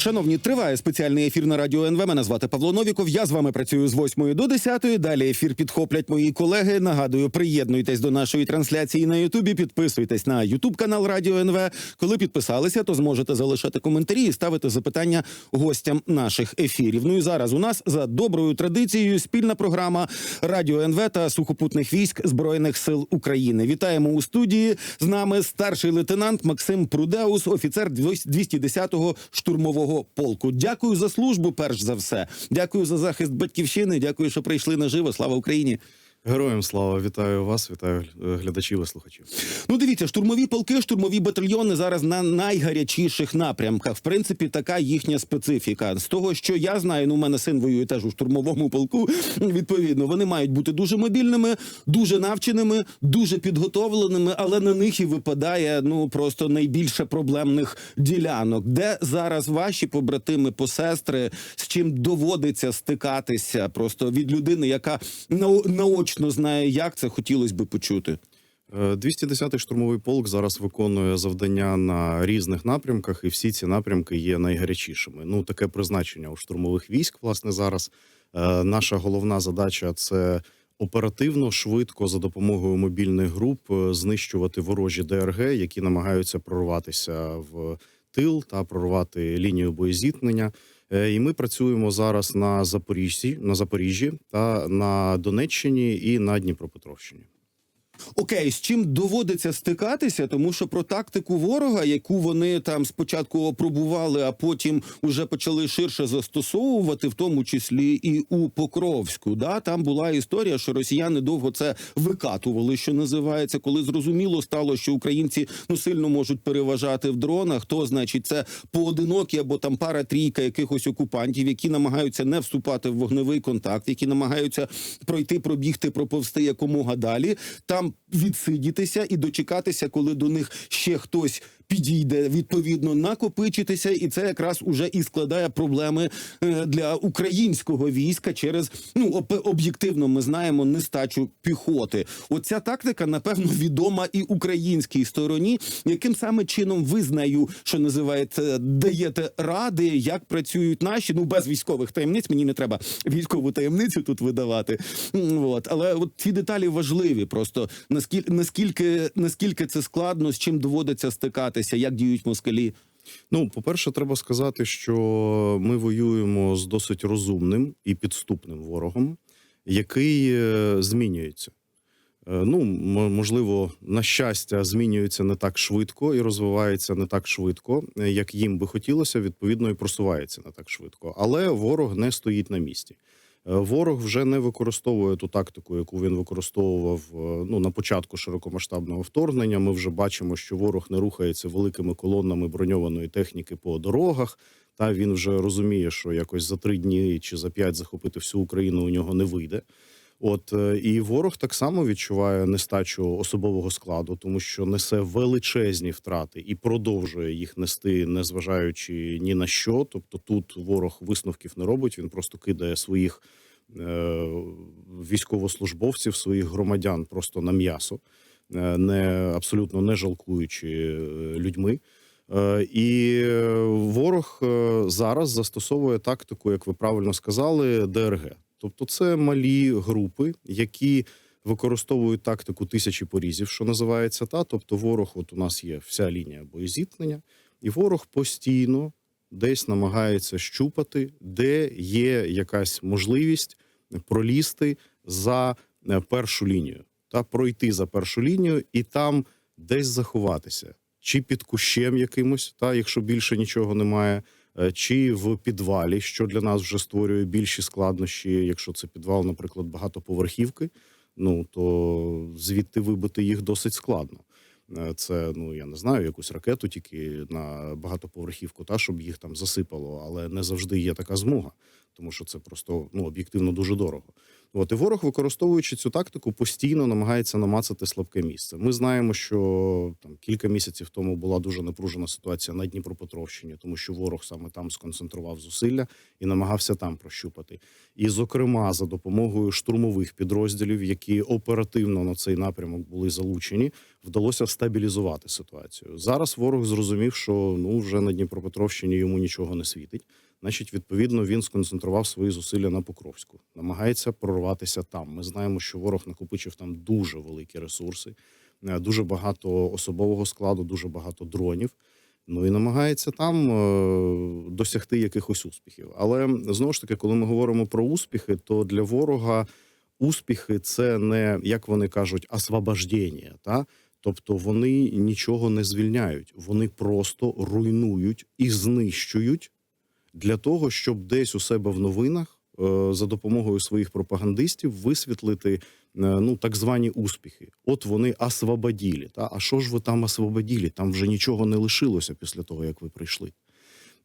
Шановні, триває спеціальний ефір на радіо НВ. Мене звати Павло Новіков. Я з вами працюю з 8 до 10. Далі ефір підхоплять мої колеги. Нагадую, приєднуйтесь до нашої трансляції на Ютубі. Підписуйтесь на Ютуб канал Радіо НВ. Коли підписалися, то зможете залишати коментарі і ставити запитання гостям наших ефірів. Ну і зараз у нас за доброю традицією спільна програма Радіо НВ та сухопутних військ збройних сил України. Вітаємо у студії. З нами старший лейтенант Максим Прудеус, офіцер 210-го штурмового полку. Дякую за службу. Перш за все, дякую за захист батьківщини. Дякую, що прийшли наживо. Слава Україні. Героям слава, вітаю вас, вітаю е, глядачів і слухачів. Ну, дивіться, штурмові полки, штурмові батальйони зараз на найгарячіших напрямках. В принципі, така їхня специфіка. З того, що я знаю, ну, у мене син воює теж у штурмовому полку. Відповідно, вони мають бути дуже мобільними, дуже навченими, дуже підготовленими, але на них і випадає ну просто найбільше проблемних ділянок. Де зараз ваші побратими, посестри, з чим доводиться стикатися, просто від людини, яка на- наочно знає, як це хотілося би почути. Е, 210-й штурмовий полк зараз виконує завдання на різних напрямках, і всі ці напрямки є найгарячішими. Ну, таке призначення у штурмових військ, власне, зараз. Е, Наша головна задача це оперативно, швидко за допомогою мобільних груп е, знищувати ворожі ДРГ, які намагаються прорватися в тил та прорвати лінію боєзіткнення. Е, І ми працюємо зараз на Запоріжжі, на Запоріжжі та на Донеччині і на Дніпропетровщині. Окей, з чим доводиться стикатися, тому що про тактику ворога, яку вони там спочатку опробували, а потім уже почали ширше застосовувати, в тому числі і у Покровську. Да, там була історія, що росіяни довго це викатували, що називається, коли зрозуміло стало, що українці ну сильно можуть переважати в дронах. То значить, це поодинокі або там пара трійка якихось окупантів, які намагаються не вступати в вогневий контакт, які намагаються пройти, пробігти, проповсти якомога далі. Там відсидітися і дочекатися, коли до них ще хтось підійде, відповідно накопичитися, і це якраз уже і складає проблеми е, для українського війська через ну об'єктивно. Ми знаємо нестачу піхоти. Оця тактика, напевно, відома і українській стороні. Яким саме чином ви з нею, що називається, даєте ради, як працюють наші? Ну без військових таємниць. Мені не треба військову таємницю тут видавати. От, але от ці деталі важливі. Просто наскільки наскільки наскільки це складно, з чим доводиться стикатися, як діють москалі. Ну, по-перше, треба сказати, що ми воюємо з досить розумним і підступним ворогом, який е, змінюється. Е, Ну, можливо, на щастя, змінюється не так швидко і розвивається не так швидко, е, як їм би хотілося, відповідно, і просувається не так швидко. Але ворог не стоїть на місці. Е, Ворог вже не використовує ту тактику, яку він використовував е, ну на початку широкомасштабного вторгнення. Ми вже бачимо, що ворог не рухається великими колонами броньованої техніки по дорогах. Та він вже розуміє, що якось за три дні чи за п'ять захопити всю Україну у нього не вийде. От е, і ворог так само відчуває нестачу особового складу, тому що несе величезні втрати і продовжує їх нести, незважаючи ні на що. Тобто, тут ворог висновків не робить. Він просто кидає своїх е, військовослужбовців, своїх громадян просто на м'ясо, е, не абсолютно не жалкуючи е, людьми. І ворог зараз застосовує тактику, як ви правильно сказали, ДРГ. Тобто, це малі групи, які використовують тактику тисячі порізів, що називається та. Тобто, ворог, от у нас є вся лінія боєзіткнення, і ворог постійно десь намагається щупати, де є якась можливість пролізти за е, першу лінію, та? Пройти за першу лінію і там десь заховатися, чи під кущем якимось, та? Якщо більше нічого немає, чи в підвалі, що для нас вже створює більші складнощі, якщо це підвал, наприклад, багатоповерхівки. Ну то звідти вибити їх досить складно. Е, Це ну я не знаю, якусь ракету тільки на багатоповерхівку, та щоб їх там засипало, але не завжди є така змога, тому що це просто ну об'єктивно дуже дорого. От і ворог, використовуючи цю тактику, постійно намагається намацати слабке місце. Ми знаємо, що там кілька місяців тому була дуже напружена ситуація на Дніпропетровщині, тому що ворог саме там сконцентрував зусилля і намагався там прощупати. І, зокрема, за допомогою штурмових підрозділів, які оперативно на цей напрямок були залучені, вдалося стабілізувати ситуацію. Зараз ворог зрозумів, що ну вже на Дніпропетровщині йому нічого не світить. Значить, відповідно, він сконцентрував свої зусилля на Покровську, намагається прорватися там. Ми знаємо, що ворог накопичив там дуже великі ресурси, е, дуже багато особового складу, дуже багато дронів. Ну і намагається там е, досягти якихось успіхів. Але знову ж таки, коли ми говоримо про успіхи, то для ворога успіхи це не як вони кажуть, освобождення, та тобто вони нічого не звільняють, вони просто руйнують і знищують для того, щоб десь у себе в новинах е, за допомогою своїх пропагандистів висвітлити е, ну так звані успіхи. От вони освободілі. Та а що ж ви там освободілі? Там вже нічого не лишилося після того, як ви прийшли.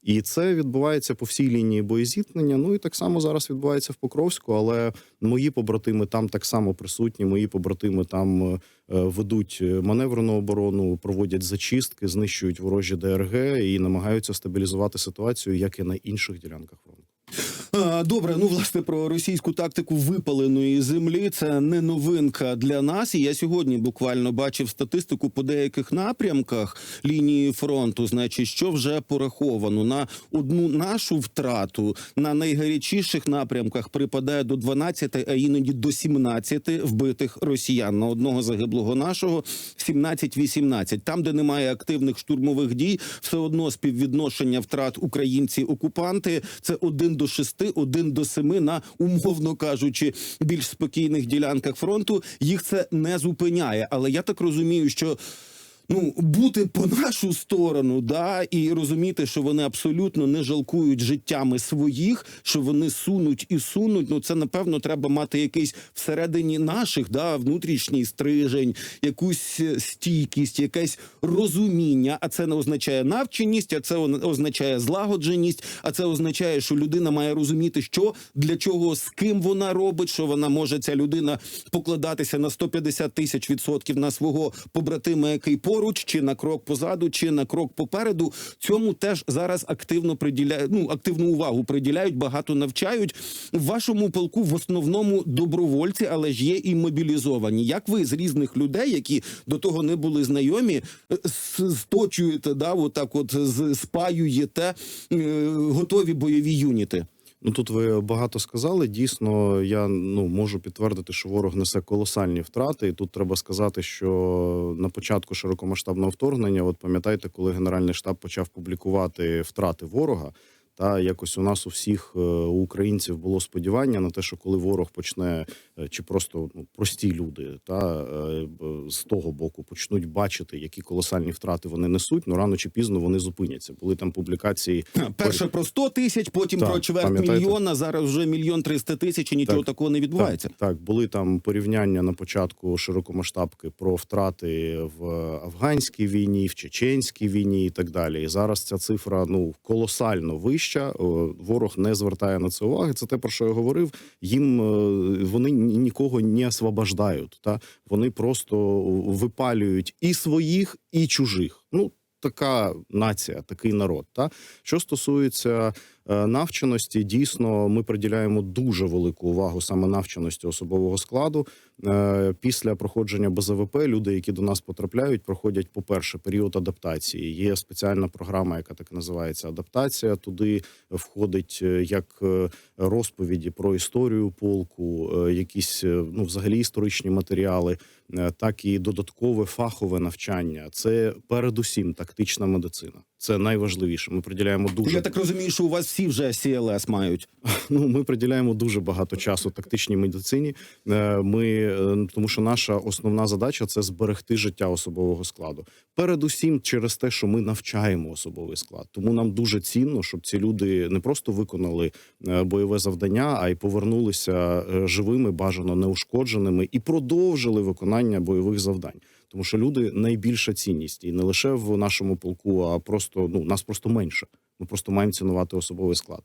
І це відбувається по всій лінії боєзіткнення. Ну і так само зараз відбувається в Покровську, але мої побратими там так само присутні. Мої побратими там е, ведуть маневрену оборону, проводять зачистки, знищують ворожі ДРГ і намагаються стабілізувати ситуацію, як і на інших ділянках фронту. А, Добре, ну власне про російську тактику випаленої землі це не новинка для нас. І я сьогодні буквально бачив статистику по деяких напрямках лінії фронту. Значить, що вже пораховано на одну нашу втрату на найгарячіших напрямках припадає до 12, а іноді до 17 вбитих росіян на одного загиблого нашого 17-18. Там, де немає активних штурмових дій, все одно співвідношення втрат українці-окупанти це 1 до 6, 1 до семи на умовно кажучи більш спокійних ділянках фронту. Їх це не зупиняє. Але я так розумію, що. Ну, бути по нашу сторону, да, і розуміти, що вони абсолютно не жалкують життями своїх, що вони сунуть і сунуть. Ну, це напевно треба мати якийсь всередині наших, да, внутрішній стрижень, якусь е, стійкість, якесь розуміння. А це не означає навченість, а це означає злагодженість. А це означає, що людина має розуміти, що для чого з ким вона робить, що вона може ця людина покладатися на 150 тисяч відсотків на свого побратима, який поруч, чи на крок позаду, чи на крок попереду. Цьому теж зараз активно приділяють, ну активну увагу приділяють, багато навчають. В вашому полку в основному добровольці, але ж є і мобілізовані. Як ви з різних людей, які до того не були знайомі, е, сточуєте, да, отак от спаюєте е, готові бойові юніти? Ну тут ви багато сказали. Дійсно, я ну можу підтвердити, що ворог несе колосальні втрати. І тут треба сказати, що на початку широкомасштабного вторгнення, от пам'ятаєте, коли Генеральний штаб почав публікувати втрати ворога. Та якось у нас у всіх е, у українців було сподівання на те, що коли ворог почне, чи просто ну, прості люди, та е, з того боку почнуть бачити, які колосальні втрати вони несуть, ну рано чи пізно вони зупиняться. Були там публікації Перше про 100 тисяч, потім Так, про чверть пам'ятаєте? мільйона. Зараз вже мільйон триста тисяч, і нічого Так, такого не відбувається. Так, так, були там порівняння на початку широкомасштабки про втрати в афганській війні, в чеченській війні і так далі. І зараз ця цифра ну колосально вища. Ворог не звертає на це уваги. Це те про що я говорив. Їм е, вони нікого не освобождають. Та вони просто випалюють і своїх, і чужих. Ну така нація, такий народ. Та що стосується навченості, дійсно ми приділяємо дуже велику увагу саме навченості особового складу. Е, Після проходження БЗВП люди, які до нас потрапляють, проходять, по-перше, період адаптації. Є спеціальна програма, яка так називається адаптація. Туди входить е, як е, розповіді про історію полку, е, якісь е, ну взагалі історичні матеріали, е, так і додаткове фахове навчання. Це передусім тактична медицина. Це найважливіше. Ми приділяємо дуже Я так розумію, що у вас всі вже CLS мають. Ну, ми приділяємо дуже багато часу тактичній медицині. Е, Ми е, тому, що наша основна задача це зберегти життя особового складу. Передусім, через те, що ми навчаємо особовий склад. Тому нам дуже цінно, щоб ці люди не просто виконали е, бойове завдання, а й повернулися живими, бажано неушкодженими, і продовжили виконання бойових завдань. Тому що люди найбільша цінність, і не лише в нашому полку, а просто ну нас просто менше. Ми просто маємо цінувати особовий склад.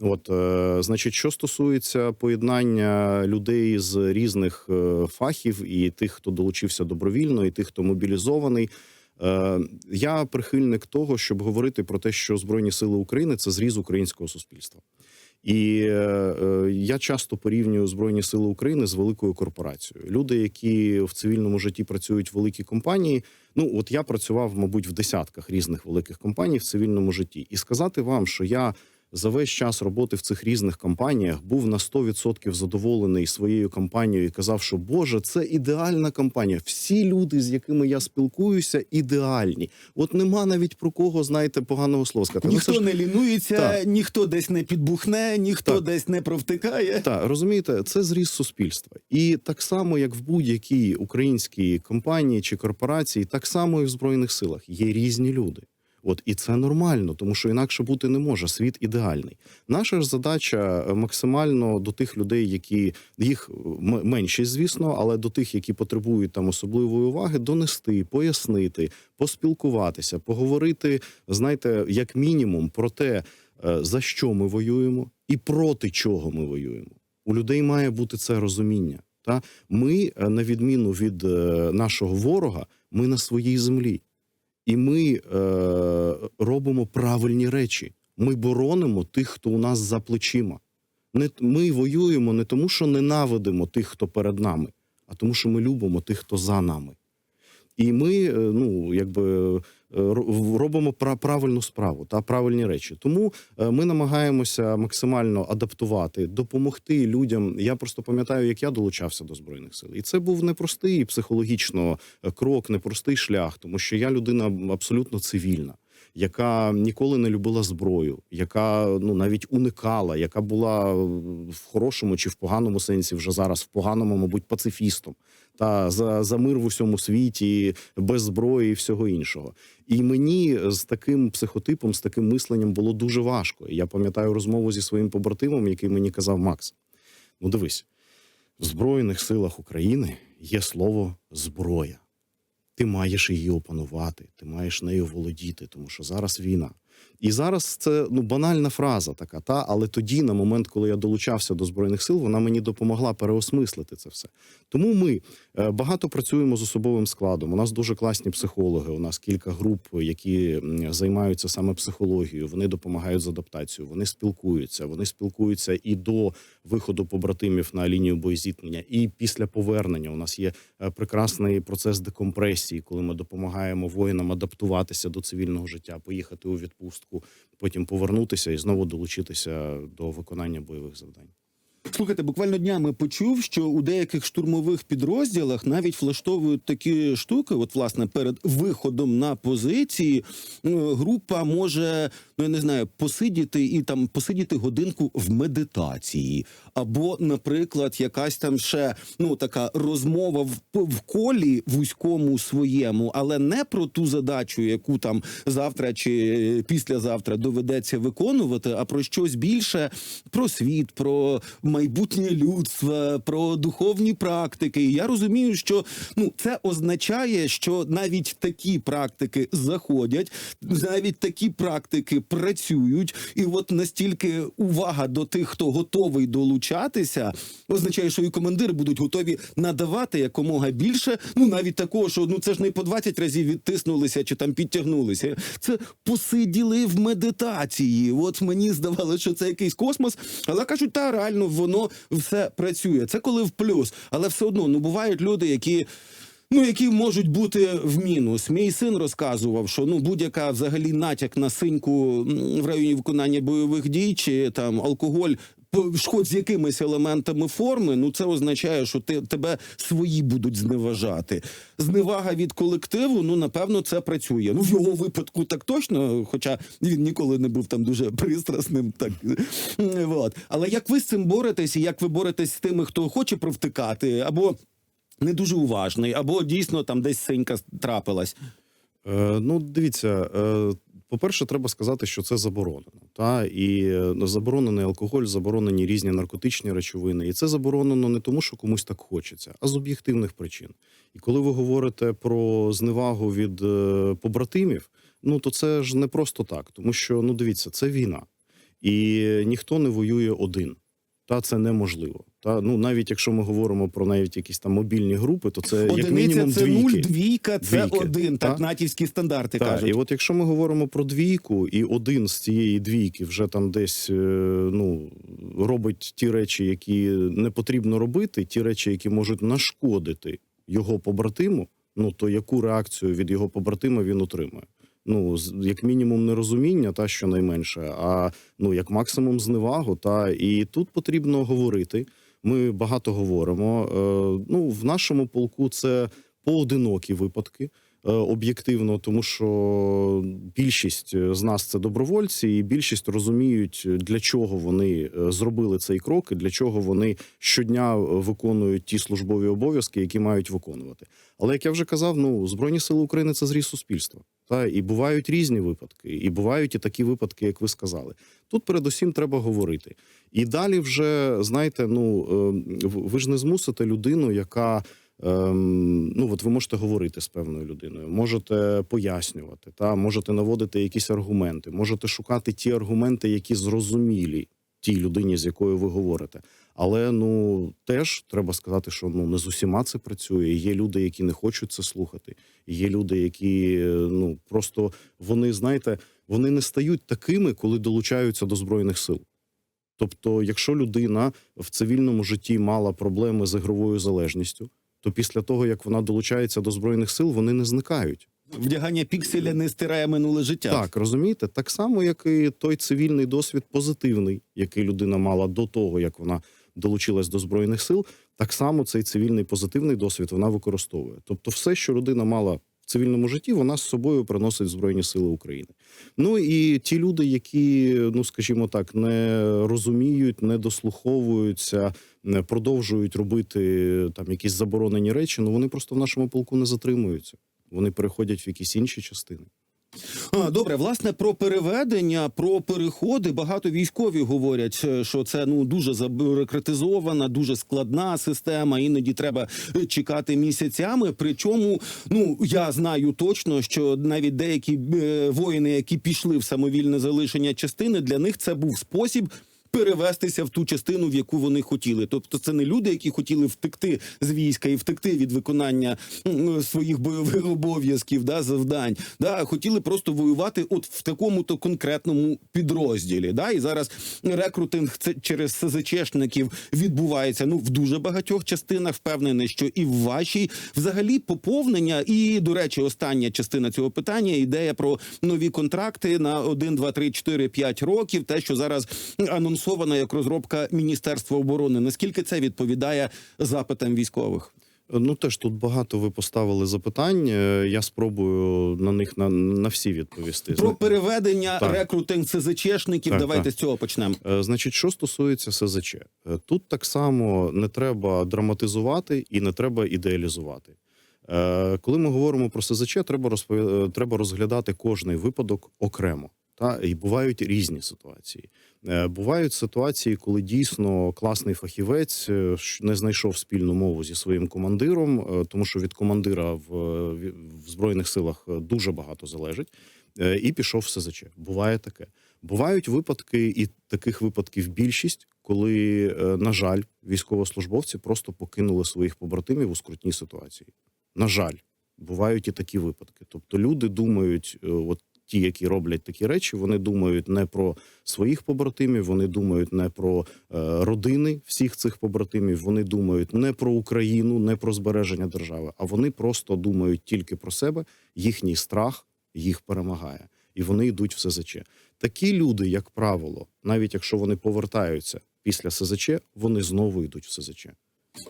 От, е, значить, що стосується поєднання людей з різних е, фахів і тих, хто долучився добровільно, і тих, хто мобілізований. Е, я прихильник того, щоб говорити про те, що Збройні Сили України це зріз українського суспільства. І е, е, я часто порівнюю Збройні Сили України з великою корпорацією. Люди, які в цивільному житті працюють в великій компанії. Ну от я працював, мабуть, в десятках різних великих компаній в цивільному житті, і сказати вам, що я за весь час роботи в цих різних компаніях був на 100% задоволений своєю компанією і казав, що Боже, це ідеальна компанія. Всі люди, з якими я спілкуюся, ідеальні. От нема навіть про кого, знаєте, поганого слова сказати. Ну, Ніхто ж- не лінується, Так. ніхто десь не підбухне, ніхто Так. десь не провтикає. Так, розумієте, це зріз суспільства. І так само, як в будь-якій українській компанії чи корпорації, так само і в Збройних силах є різні люди. От і це нормально, тому що інакше бути не може. Світ ідеальний. Наша ж задача е, максимально до тих людей, які їх м- меншість, звісно, але до тих, які потребують там особливої уваги, донести, пояснити, поспілкуватися, поговорити, знаєте, як мінімум про те, е, за що ми воюємо і проти чого ми воюємо. У людей має бути це розуміння. Та ми, е, на відміну від е, нашого ворога, ми на своїй землі, і ми е, робимо правильні речі. Ми боронимо тих, хто у нас за плечима. Не ми воюємо не тому, що ненавидимо тих, хто перед нами, а тому, що ми любимо тих, хто за нами. І ми, е, ну якби робимо пра- правильну справу та правильні речі. Тому е, ми намагаємося максимально адаптувати, допомогти людям. Я просто пам'ятаю, як я долучався до збройних сил, і це був непростий психологічно е, крок, непростий шлях, тому що я людина абсолютно цивільна. Яка ніколи не любила зброю, яка ну навіть уникала, яка була в хорошому чи в поганому сенсі, вже зараз в поганому, мабуть, пацифістом та за, за мир в усьому світі, без зброї і всього іншого. І мені з таким психотипом, з таким мисленням було дуже важко. Я пам'ятаю розмову зі своїм побратимом, який мені казав Макс: ну дивись, в Збройних силах України є слово зброя. Ти маєш її опанувати, ти маєш нею володіти, тому що зараз війна. І зараз це ну банальна фраза така, та але тоді, на момент, коли я долучався до збройних сил, вона мені допомогла переосмислити це все. Тому ми е, багато працюємо з особовим складом. У нас дуже класні психологи. У нас кілька груп, які займаються саме психологією. Вони допомагають з адаптацією. Вони спілкуються. Вони спілкуються і до виходу побратимів на лінію боєзіткнення, і після повернення. У нас є е, прекрасний процес декомпресії, коли ми допомагаємо воїнам адаптуватися до цивільного життя, поїхати у відпустку, потім повернутися і знову долучитися до виконання бойових завдань. Слухайте, буквально днями почув, що у деяких штурмових підрозділах навіть влаштовують такі штуки. От, власне, перед виходом на позиції ну, група може, ну я не знаю, посидіти і там посидіти годинку в медитації, або, наприклад, якась там ще ну така розмова в, в колі вузькому своєму, але не про ту задачу, яку там завтра чи післязавтра доведеться виконувати, а про щось більше про світ, про майбутнє людства, про духовні практики. І я розумію, що ну це означає, що навіть такі практики заходять, навіть такі практики працюють, і от настільки увага до тих, хто готовий долучатися, означає, що і командири будуть готові надавати якомога більше. Ну навіть такого, що ну це ж не по 20 разів відтиснулися чи там підтягнулися. Це посиділи в медитації. От мені здавалося, що це якийсь космос, але кажуть, та реально воно все працює. Це коли в плюс, але все одно ну бувають люди, які. Ну, які можуть бути в мінус. Мій син розказував, що ну будь-яка взагалі натяк на синьку в районі виконання бойових дій чи там алкоголь. Хоч з якимись елементами форми, ну це означає, що ти тебе свої будуть зневажати. Зневага від колективу, ну напевно, це працює. Ну в його випадку так точно, хоча він ніколи не був там дуже пристрасним. Так от. Але як ви з цим боретесь, і як ви боретесь з тими, хто хоче провтикати, або не дуже уважний, або дійсно там десь синька трапилась. Е, ну, дивіться, е, по-перше, треба сказати, що це заборонено. Та і е, заборонений алкоголь, заборонені різні наркотичні речовини, і це заборонено не тому, що комусь так хочеться, а з об'єктивних причин. І коли ви говорите про зневагу від е, побратимів, ну то це ж не просто так, тому що ну дивіться, це війна, і ніхто не воює один. Та це неможливо. Та ну навіть якщо ми говоримо про навіть якісь там мобільні групи, то це як мінімум це нуль, двійки. двійка це Двійки, один. Так, натівські стандарти Так, кажуть. і от якщо ми говоримо про двійку, і один з цієї двійки вже там десь е, ну робить ті речі, які не потрібно робити, ті речі, які можуть нашкодити його побратиму, ну то яку реакцію від його побратима він отримує? Ну, як мінімум, нерозуміння, та що найменше, а ну як максимум зневагу. Та і тут потрібно говорити. Ми багато говоримо. Е, ну, в нашому полку це поодинокі випадки об'єктивно, тому що більшість е, з нас це добровольці, і більшість розуміють, для чого вони е, зробили цей крок, і для чого вони щодня е, виконують ті службові обов'язки, які мають виконувати. Але як я вже казав, ну збройні сили України це зріз суспільства. Та і бувають різні випадки, і бувають і такі випадки, як ви сказали. Тут передусім треба говорити. І далі, вже знаєте, ну е, ви ж не змусите людину, яка ем, ну от ви можете говорити з певною людиною, можете пояснювати, та можете наводити якісь аргументи, можете шукати ті аргументи, які зрозумілі тій людині, з якою ви говорите. Але ну теж треба сказати, що ну не з усіма це працює. Є люди, які не хочуть це слухати. Є люди, які ну просто вони знаєте, вони не стають такими, коли долучаються до збройних сил. Тобто, якщо людина в цивільному житті мала проблеми з ігровою залежністю, то після того як вона долучається до збройних сил, вони не зникають. Вдягання пікселя не стирає минуле життя. Так, розумієте, так само, як і той цивільний досвід позитивний, який людина мала до того, як вона долучилась до збройних сил, так само цей цивільний позитивний досвід вона використовує. Тобто, все, що людина мала цивільному житті, вона з собою приносить збройні сили України. Ну і ті люди, які, ну скажімо так, не розуміють, не дослуховуються, не продовжують робити там якісь заборонені речі, ну вони просто в нашому полку не затримуються. Вони переходять в якісь інші частини. Добре, власне, про переведення, про переходи багато військові говорять, е, що це ну дуже забюрократизована, дуже складна система. Іноді треба чекати місяцями. Причому, ну я знаю точно, що навіть деякі е, воїни, які пішли в самовільне залишення частини, для них це був спосіб. Перевестися в ту частину, в яку вони хотіли. Тобто, це не люди, які хотіли втекти з війська і втекти від виконання своїх бойових обов'язків, да, завдань. Да, хотіли просто воювати от в такому-то конкретному підрозділі. Да, і зараз рекрутинг це через СЗЧшників відбувається ну в дуже багатьох частинах. Впевнений, що і в вашій взагалі поповнення. І до речі, остання частина цього питання ідея про нові контракти на 1, 2, 3, 4, 5 років. Те, що зараз анонсовано як розробка Міністерства оборони. Наскільки це відповідає запитам військових? Ну теж тут багато ви поставили запитань. Е, Я спробую на них на, на всі відповісти. Про переведення Так. рекрутинг СЗЧшників. Так, Давайте так. з цього почнемо. Е, Значить, що стосується СЗЧ, Е, тут так само не треба драматизувати і не треба ідеалізувати. Коли ми говоримо про СЗЧ, треба розпові... треба розглядати кожний випадок окремо. Та і бувають різні ситуації. Е, Бувають ситуації, коли дійсно класний фахівець е, не знайшов спільну мову зі своїм командиром, е, тому що від командира в, в- збройних силах дуже багато залежить, і пішов в СЗЧ. Буває таке. Бувають випадки, і таких випадків більшість, коли, на жаль, військовослужбовці просто покинули своїх побратимів у скрутній ситуації. На жаль, бувають і такі випадки. Тобто люди думають, от ті, які роблять такі речі, вони думають не про своїх побратимів, вони думають не про е, родини всіх цих побратимів, вони думають не про Україну, не про збереження держави, а вони просто думають тільки про себе. Їхній страх їх перемагає, і вони йдуть в СЗЧ. Такі люди, як правило, навіть якщо вони повертаються після СЗЧ, вони знову йдуть в СЗЧ.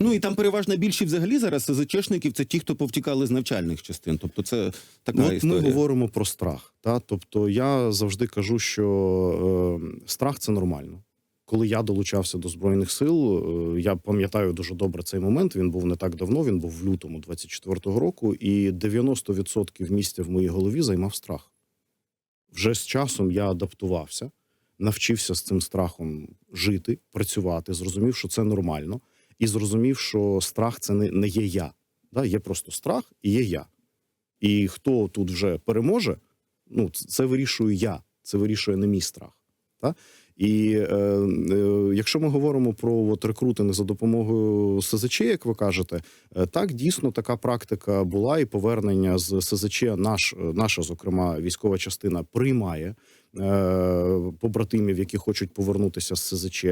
Ну і там переважна більшість взагалі зараз СЗЧшників це ті, хто повтікали з навчальних частин. Тобто, це така Ну, от ми говоримо про страх. Та? Тобто я завжди кажу, що е, страх це нормально. Коли я долучався до збройних сил, е, я пам'ятаю дуже добре цей момент. Він був не так давно. Він був в лютому 24-го року, і 90% місця в моїй голові займав страх. Вже з часом я адаптувався. навчився з цим страхом жити, працювати, зрозумів, що це нормально, і зрозумів, що страх це не, не є я. Да? Є просто страх і є я. І хто тут вже переможе, ну це вирішую я, це вирішує не мій страх. Та? І е, е, якщо ми говоримо про от, рекрутинг за допомогою СЗЧ, як ви кажете, е, так дійсно така практика була, і повернення з СЗЧ наш, наша, зокрема, військова частина приймає побратимів, які хочуть повернутися з СЗЧ.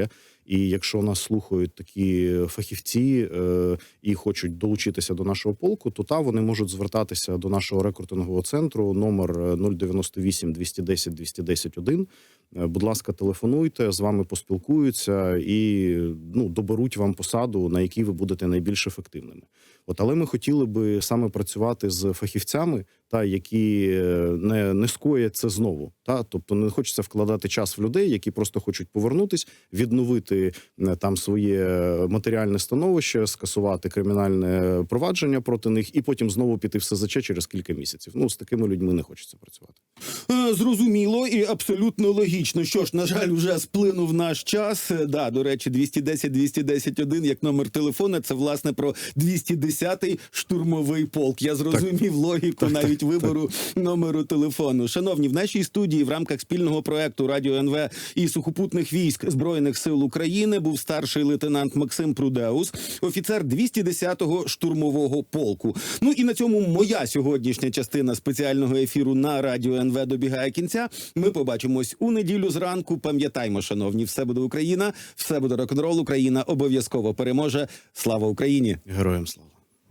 І якщо нас слухають такі фахівці е, і хочуть долучитися до нашого полку, то та вони можуть звертатися до нашого рекрутингового центру номер е, 098 210 210 1. Е, Будь ласка, телефонуйте, з вами поспілкуються і ну доберуть вам посаду, на якій ви будете найбільш ефективними. От, але ми хотіли би саме працювати з фахівцями, та які е, не, не скоять це знову. Та тобто не хочеться вкладати час в людей, які просто хочуть повернутись, відновити е, там своє матеріальне становище, скасувати кримінальне провадження проти них, і потім знову піти в СЗЧ через кілька місяців. Ну з такими людьми не хочеться працювати. Зрозуміло і абсолютно логічно. Що ж, на жаль, вже сплинув наш час. Е, Да, до речі, 210 210 1 як номер телефона. Це власне про 210-й штурмовий полк. Я зрозумів логіку Так, навіть так, вибору номеру телефону. Шановні, в нашій студії в рамках спільного проекту Радіо НВ і сухопутних військ збройних сил України був старший лейтенант Максим Прудеус, офіцер 210-го штурмового полку. Ну і на цьому моя сьогоднішня частина спеціального ефіру на радіо НВ добігає кінця. Ми побачимось у неділю зранку. Пам'ятаймо, шановні, все буде Україна, все буде рок-н-рол. Україна обов'язково переможе. Слава Україні! Героям слава.